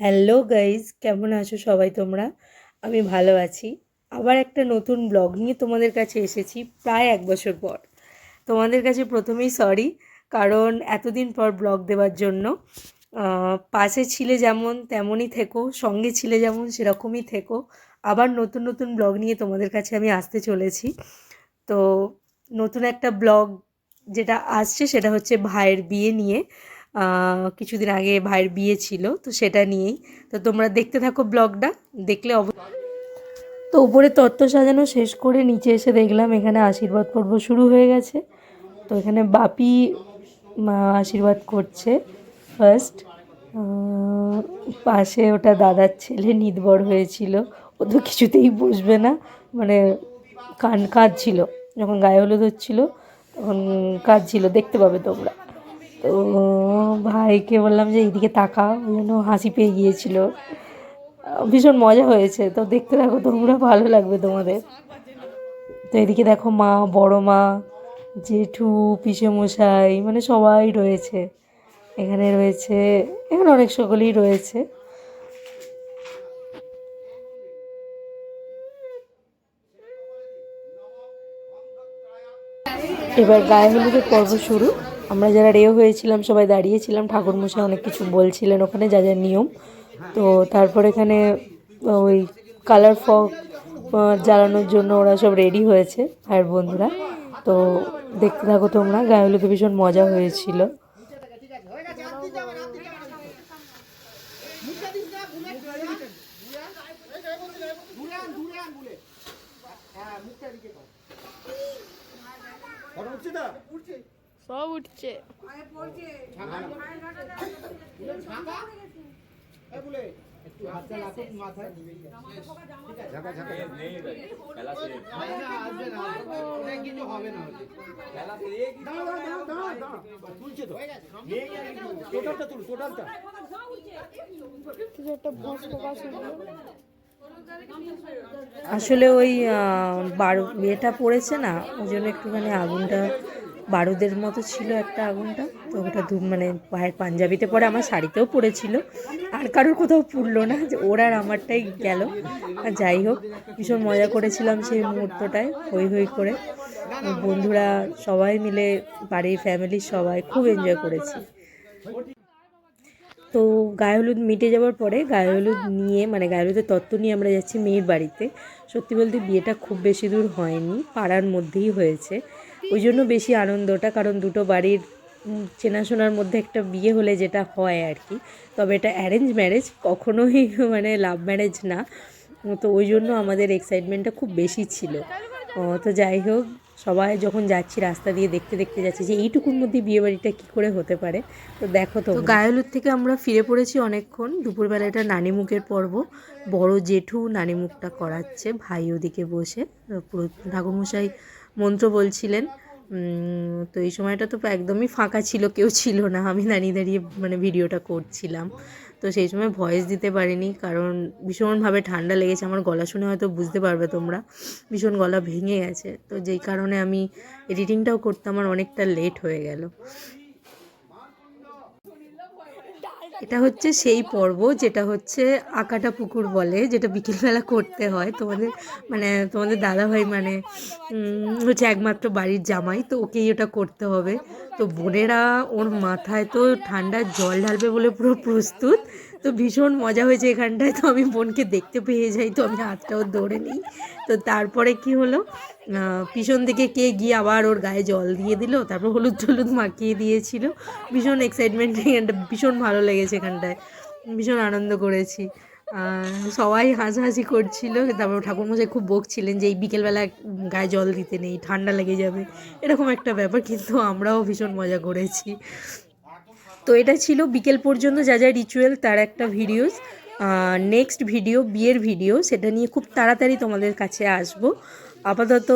Hello guys কেমন আছো সবাই তোমরা? আমি ভালো আছি। আবার একটা নতুন ব্লগ নিয়ে তোমাদের কাছে এসেছি প্রায় এক বছর পর। তোমাদের কাছে প্রথমেই সরি কারণ এতদিন পর ব্লগ দেওয়ার জন্য পাশে ছিলে যেমন, তেমনই থেকো, সঙ্গে ছিলে যেমন, সেরকমই থেকো। আবার নতুন নতুন ব্লগ নিয়ে তোমাদের কাছে আমি আসতে চলেছি। তো নতুন একটা ব্লগ যেটা আসছে সেটা হচ্ছে ভাইয়ের বিয়ে নিয়ে। কিছুদিন আগে ভাইয়ের বিয়ে ছিল, তো সেটা নিয়েই। তো তোমরা দেখতে থাকো ব্লগটা, দেখলে অব তো উপরে তত্ত্ব সাজানো শেষ করে নিচে এসে দেখলাম এখানে আশীর্বাদ পর্ব শুরু হয়ে গেছে। তো এখানে বাপি, মা আশীর্বাদ করছে ফার্স্ট পাশে ওটা দাদার ছেলে নিদবর হয়েছিল। ও তো কিছুতেই বসবে না মানে কান, কাঁদছিল, যখন গায়ে হলুদ হচ্ছিল, তখন কাঁদছিল, দেখতে পাবে তোমরা। তো ভাইকে বললাম যে এইদিকে তাকা ওই জন্য হাসি পেয়ে গিয়েছিল। ভীষণ মজা হয়েছে। তো দেখতে থাকো, তোমরা ভালো লাগবে তোমাদের। তো এদিকে দেখো মা, বড় মা, জেঠু মশাই মানে সবাই রয়েছে। এখানে রয়েছে, এখানে অনেক সকলেই রয়েছে। এবার গায়ে হলুদের পর্ব শুরু। আমরা যারা রেও হয়েছিলাম, সবাই দাঁড়িয়েছিলাম। ঠাকুরমশাই অনেক কিছু বলছিলেন ওখানে, যা যা নিয়ম। তো তারপর এখানে ওই কালার ফগ জ্বালানোর জন্য ওরা সব রেডি হয়েছে, ভাইয়ের বন্ধুরা। তো দেখতে থাকো তোমরা, গায়ে হলুদে ভীষণ মজা হয়েছিল। সব উঠছে। একটা আসলে ওই বারু ইয়েটা পড়েছে না ওই জন্য একটুখানি আগুনটা বারুদের মতো ছিল একটা আগুনটা। তো ওটা ধূপ মানে পায়ের পাঞ্জাবিতে পরে আমার শাড়িতেও পড়েছিল। আর কারোর কোথাও পুড়লো না, যে ওর আর আমারটাই গেল। আর যাই হোক, ভীষণ মজা করেছিলাম সেই মুহূর্তটায় হই হই করে। বন্ধুরা সবাই মিলে, বাড়ির ফ্যামিলির সবাই খুব এনজয় করেছি। তো গায়ে হলুদ মিটে যাওয়ার পরে গায়ে হলুদ নিয়ে মানে গায়ে হলুদের তত্ত্ব নিয়ে আমরা যাচ্ছি মেয়ের বাড়িতে। সত্যি বলতে বিয়েটা খুব বেশি দূর হয়নি, পাড়ার মধ্যেই হয়েছে। ওই জন্য বেশি আনন্দটা কারণ দুটো বাড়ির চেনাশোনার মধ্যে একটা বিয়ে হলে যেটা হয় আর কি। তবে এটা অ্যারেঞ্জ ম্যারেজ কখনোই মানে লাভ ম্যারেজ না। তো ওই জন্য আমাদের এক্সাইটমেন্টটা খুব বেশি ছিল। তো যাই হোক সবাই যখন যাচ্ছি রাস্তা দিয়ে দেখতে দেখতে যাচ্ছি যে এইটুকুর মধ্যে বিয়ে বাড়িটা কী করে হতে পারে তো দেখো তো গায়লুর থেকে আমরা ফিরে পড়েছি অনেকক্ষণ। দুপুরবেলা এটা নানিমুখের পর্ব। বড় জেঠু নানিমুখটা করাচ্ছে ভাই ওদিকে বসে। পুরো ঠাকুরমশাই মন্ত্র বলছিলেন তো এই সময়টা তো একদমই ফাঁকা ছিল, কেউ ছিল না। আমি দাঁড়িয়ে দাঁড়িয়ে মানে ভিডিওটা করছিলাম। তো সেই সময় ভয়েস দিতে পারিনি, কারণ ভীষণভাবে ঠান্ডা লেগেছে। আমার গলা শুনে হয়তো বুঝতে পারবে তোমরা, ভীষণ গলা ভেঙে গেছে। তো যেই কারণে আমি এডিটিংটাও করতে আমার অনেকটা লেট হয়ে গেল। এটা হচ্ছে সেই পর্ব যেটা হচ্ছে আকাটা পুকুর বলে, যেটা বিকেলবেলা করতে হয়। তোমাদের মানে তোমাদের দাদাভাই মানে হচ্ছে একমাত্র বাড়ির জামাই, তো ওকেই ওটা করতে হবে। তো বোনেরা ওর মাথায় তো ঠান্ডা জল ঢালবে বলে পুরো প্রস্তুত। তো ভীষণ মজা হয়েছে এখানটায়। তো আমি বোনকে দেখতে পেয়ে যাই, তো আমি হাতটাও দৌড়ে নিই। তো তারপরে কি হলো? পিছন থেকে কে গিয়ে আবার ওর গায়ে জল দিয়ে দিল, তারপর হলুদ টলুদ মাখিয়ে দিয়েছিল। ভীষণ এক্সাইটমেন্ট এখানটা ভীষণ ভালো লেগেছে এখানটায়। ভীষণ আনন্দ করেছি। সবাই হাসাহাসি করছিল, তারপর ঠাকুরমশাই খুব বকছিলেন যে, এই বিকেলবেলা গায়ে জল দিতে নেই, ঠান্ডা লেগে যাবে। এরকম একটা ব্যাপার, কিন্তু আমরাও ভীষণ মজা করেছি। তো এটা ছিল বিকেল পর্যন্ত যা যা রিচুয়াল তার একটা ভিডিওস নেক্সট ভিডিও বিয়ের ভিডিও সেটা নিয়ে খুব তাড়াতাড়ি তোমাদের কাছে আসব। আপাতত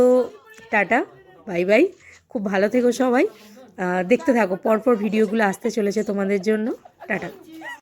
টাটা বাই বাই খুব ভালো থেকো সবাই। দেখতে থাকো, পরপর ভিডিওগুলো আসতে চলেছে তোমাদের জন্য। টাটা।